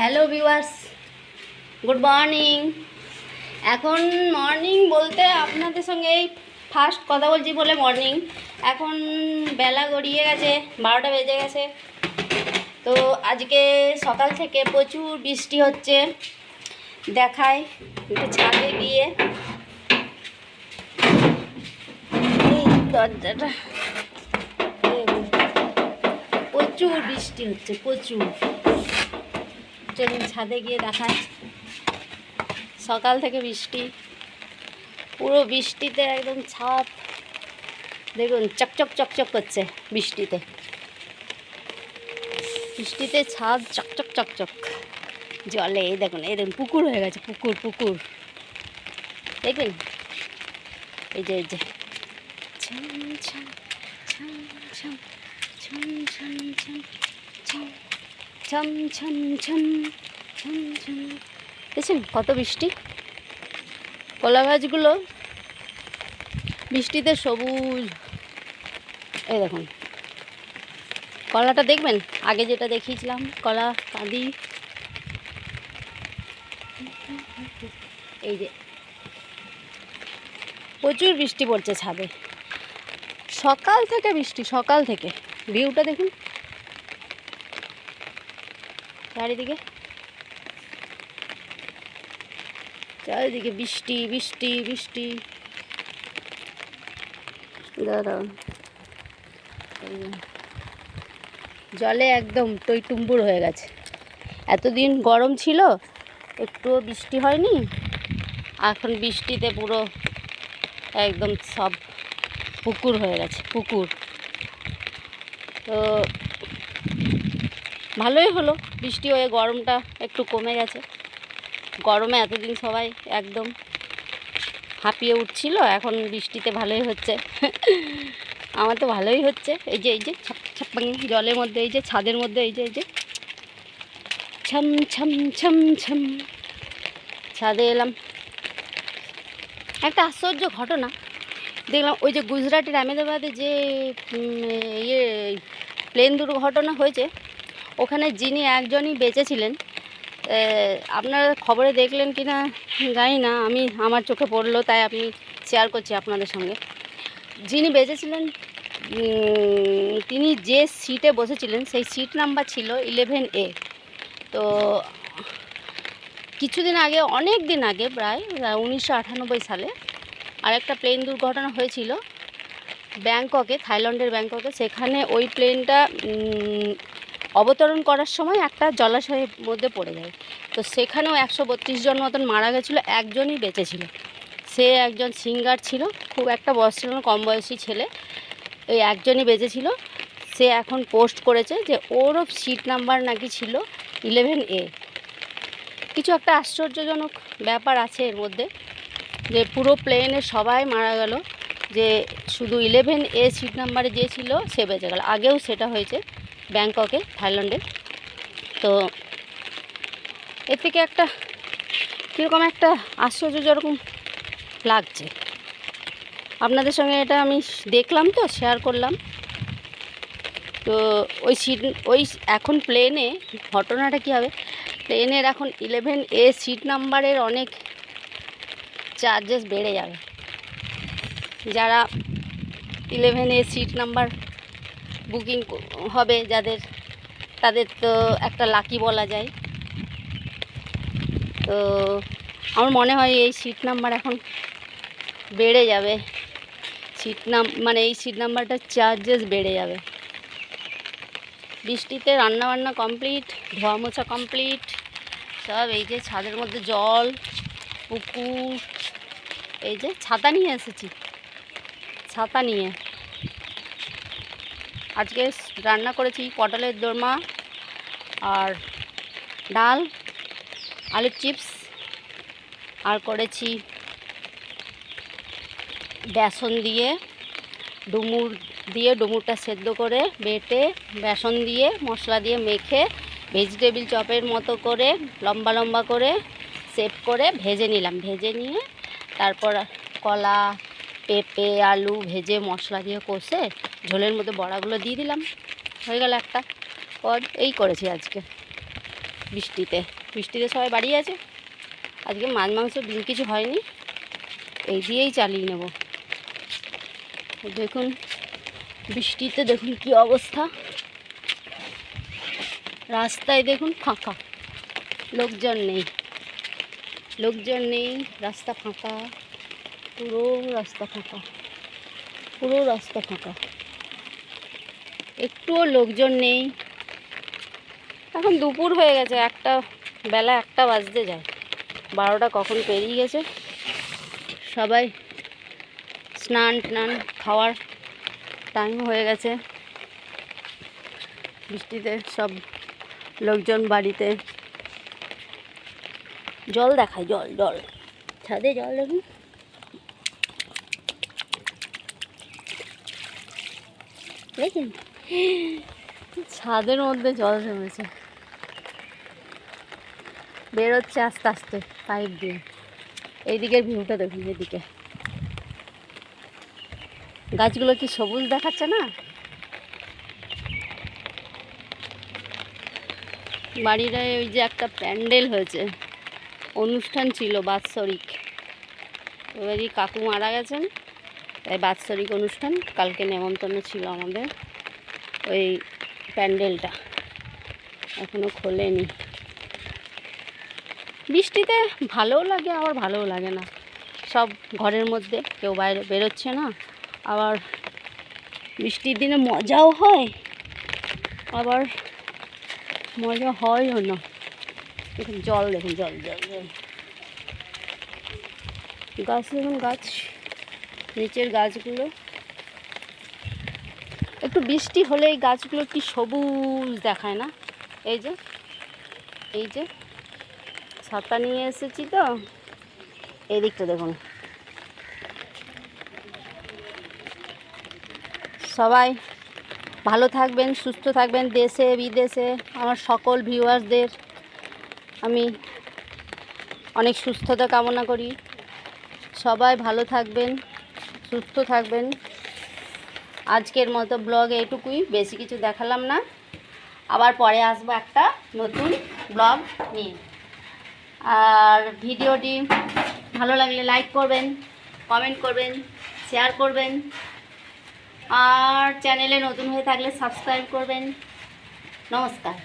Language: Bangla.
হ্যালো ভিউয়ার্স গুড মর্নিং এখন মর্নিং বলতে আপনাদের সঙ্গে এই ফার্স্ট কথা বলছি বলে মর্নিং এখন বেলা গড়িয়ে গেছে, বারোটা বেজে গেছে। তো আজকে সকাল থেকে প্রচুর বৃষ্টি হচ্ছে। দেখায় একটু ছাদে গিয়ে। দরজাটা। প্রচুর বৃষ্টি হচ্ছে, প্রচুর। চলুন ছাদে গিয়ে দেখান সকাল থেকে বৃষ্টি। পুরো বৃষ্টিতে একদম ছাদ। দেখুন চকচক চকচক করছে বৃষ্টিতে। বৃষ্টিতে ছাদ চকচক চকচক জলে এই দেখুন এই দেখুন, পুকুর হয়ে গেছে, পুকুর পুকুর। দেখবেন এই যে এই যে। ছম ছম ছম ছম ছম ছম। ছম ছম ছম ছম ছম। দেখছেন কত বৃষ্টি? কলা গাছগুলো বৃষ্টিতে সবুজ। এই দেখুন। কলাটা দেখবেন? আগে যেটা দেখিয়েছিলাম, কলা, কাঁদি। এই যে। প্রচুর বৃষ্টি পড়ছে ছাদে। সকাল থেকে বৃষ্টি, সকাল থেকে। ভিউটা দেখুন। চারিদিকে। চারিদিকে বৃষ্টি বৃষ্টি বৃষ্টি। জলে একদম টইটুম্বুর হয়ে গেছে। এতদিন গরম ছিল, একটুও বৃষ্টি হয়নি। এখন বৃষ্টিতে পুরো একদম সব পুকুর হয়ে গেছে, পুকুর। তো ভালোই হলো। বৃষ্টি হয়ে গরমটা একটু কমে গেছে। গরমে এতদিন সবাই একদম হাঁপিয়ে উঠছিল, এখন বৃষ্টিতে ভালোই হচ্ছে। আমার তো ভালোই হচ্ছে। এই যে এই যে, ছাপ ছাপ্পাং জলের মধ্যে, এই যে, ছাদের মধ্যে, এই যে এই যে, ছম ছম ছম ছম। ছাদে এলাম। একটা আশ্চর্য ঘটনা। দেখলাম ওই যে গুজরাটের আহমেদাবাদে যে ইয়ে প্লেন দুর্ঘটনা হয়েছে ওখানে যিনি একজনই বেঁচেছিলেন আপনারা খবরে দেখলেন কি না জানি না, আমি, আমার চোখে পড়ল, তাই আমি শেয়ার করছি আপনাদের সঙ্গে। যিনি বেঁচেছিলেন তিনি যে সিটে বসেছিলেন, সেই সিট নাম্বার ছিল ইলেভেন এ তো, কিছুদিন আগে, অনেক দিন আগে প্রায় উনিশশো আটানব্বই সালে আরেকটা প্লেন দুর্ঘটনা হয়েছিল, ব্যাংককে, থাইল্যান্ডের ব্যাংককে। সেখানে ওই প্লেনটা অবতরণ করার সময় একটা জলাশয়ের মধ্যে পড়ে যায়। তো সেখানেও একশো বত্রিশ জন মতন মারা গেছিল, একজনই বেঁচে ছিল। সে একজন সিঙ্গার ছিল, খুব একটা বয়স ছিল না কম বয়সী ছেলে। ওই একজনই বেঁচে ছিল। সে এখন পোস্ট করেছে যে ওরও সিট নাম্বার নাকি ছিল ইলেভেন এ। কিছু একটা আশ্চর্যজনক ব্যাপার আছে এর মধ্যে, যে পুরো প্লেনে সবাই মারা গেল, যে শুধু ইলেভেন এ সিট নাম্বারে যে ছিল সে বেঁচে গেল। আগেও সেটা হয়েছে। ব্যাংককে, থাইল্যান্ডে। তো এর থেকে একটা কীরকম একটা আশ্চর্য যেরকম লাগছে। আপনাদের সঙ্গে এটা আমি দেখলাম তো শেয়ার করলাম। তো ওই সিট, ওই এখন প্লেনে ঘটনাটা কী হবে? প্লেনের এখন ইলেভেন এ সিট নাম্বারের অনেক চার্জেস বেড়ে যাবে। যারা eleven A seat number booking হবে যাদের, তাদের তো একটা লাকি বলা যায়। তো আমার মনে হয় এই সিট নাম্বার এখন বেড়ে যাবে। সিট নাম মানে এই সিট নাম্বারটার চার্জেস বেড়ে যাবে। বৃষ্টিতে রান্না বান্না কমপ্লিট ধোয়া মোছা কমপ্লিট সব এই যে ছাদের মধ্যে জল, পুকুর, এই যে ছাতা নিয়ে এসেছি। ছাতা নিয়ে। আজকে রান্না করেছি পটলের দোরমা আর ডাল, আলুর চিপস, আর করেছি বেসন দিয়ে, ডুমুর দিয়ে ডুমুরটা সেদ্ধ করে বেটে বেসন দিয়ে মশলা দিয়ে মেখে ভেজিটেবিল চপের মতো করে লম্বা লম্বা করে সেভ করে ভেজে নিলাম। ভেজে নিয়ে তারপর কলা পেঁপে, আলু ভেজে মশলা দিয়ে কষে ঝোলের মধ্যে বড়াগুলো দিয়ে দিলাম। হয়ে গেল একটা পদ, এই করেছি আজকে বৃষ্টিতে। বৃষ্টিতে সবাই বাড়ি আছে? আজকে মাছ, মাংস, ডিম কিছু হয়নি। এই দিয়েই চালিয়ে নেব। দেখুন, বৃষ্টিতে দেখুন কি অবস্থা। রাস্তায় দেখুন ফাঁকা। লোকজন নেই। লোকজন নেই, রাস্তা ফাঁকা। পুরো রাস্তা ফাঁকা। পুরো রাস্তা ফাঁকা। একটুও লোকজন নেই। এখন দুপুর হয়ে গেছে, একটা বেলা একটা বাজতে যায়। বারোটা কখন পেরিয়ে গেছে? সবাই স্নান টান, খাওয়ার টাইম হয়ে গেছে। বৃষ্টিতে সব লোকজন বাড়িতে। জল দেখায় জল জল। ছাদে জল দেখুন। ছাদের মধ্যে জল জমেছে। বেরোচ্ছে আস্তে আস্তে পাইপ দিয়ে। এইদিকের ভিউটা দেখুন, এদিকে। গাছগুলো কি সবুজ দেখাচ্ছে না? বাড়িটায় ওই যে একটা প্যান্ডেল হয়েছে। অনুষ্ঠান ছিল বাৎসরিক। এবারই কাকু মারা গেছেন। তাই বাৎসরিক অনুষ্ঠান, কালকে নেমন্তন্ন ছিল আমাদের। ওই প্যান্ডেলটা এখনও খোলেনি। বৃষ্টিতে ভালোও লাগে, আবার ভালোও লাগে না। সব ঘরের মধ্যে কেউ বাইরে, বেরোচ্ছে না। আবার বৃষ্টির দিনে মজাও হয়, আবার মজা হয়ও না। দেখুন জল দেখুন জল জল জল। গাছ, দেখুন গাছ। নিচের গাছগুলো। একটু বৃষ্টি হলে এই গাছগুলো কি সবুজ দেখায় না? এই যে এই যে, ছাতা নিয়ে এসেছি তো। এই দিকটা দেখুন। সবাই ভালো থাকবেন, সুস্থ থাকবেন, দেশে, বিদেশে, আমার সকল ভিউয়ার্সদের আমি অনেক সুস্থতা কামনা করি। সবাই ভালো থাকবেন। সুস্থ থাকবেন। আজকের মতো ব্লগ এইটুকুই, বেশি কিছু দেখালাম না। আবার পরে আসব একটা নতুন ব্লগ নিয়ে। আর ভিডিওটি ভালো লাগলে লাইক করবেন, কমেন্ট করবেন, শেয়ার করবেন। আর চ্যানেলে নতুন হয়ে থাকলে সাবস্ক্রাইব করবেন। নমস্কার।